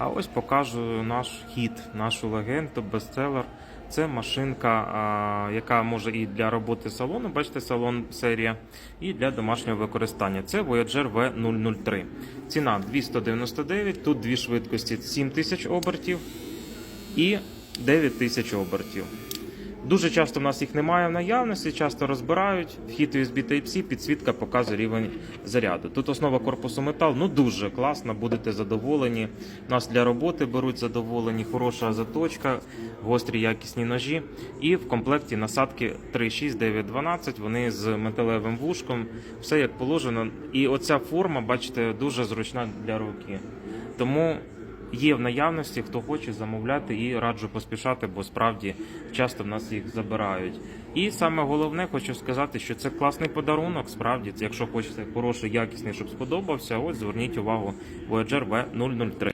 А ось покажу наш хід, нашу легенду, бестселер. Це машинка, яка може і для роботи салону, бачите, салон серія, і для домашнього використання. Це Voyager V003. Ціна 299, тут дві швидкості 7000 обертів і 9000 обертів. Дуже часто в нас їх немає в наявності, часто розбирають. Вхід USB Type-C, підсвітка показує рівень заряду. Тут основа корпусу метал, ну дуже класно, будете задоволені. Нас для роботи беруть задоволені, хороша заточка, гострі якісні ножі. І в комплекті насадки 3.6, 9, 12, вони з металевим вушком, все як положено. І оця форма, бачите, дуже зручна для руки. Тому є в наявності, хто хоче замовляти і раджу поспішати, бо справді часто в нас їх забирають. І саме головне, хочу сказати, що це класний подарунок. Справді, якщо хочете хороший, якісний, щоб сподобався, ось зверніть увагу Voyager V003.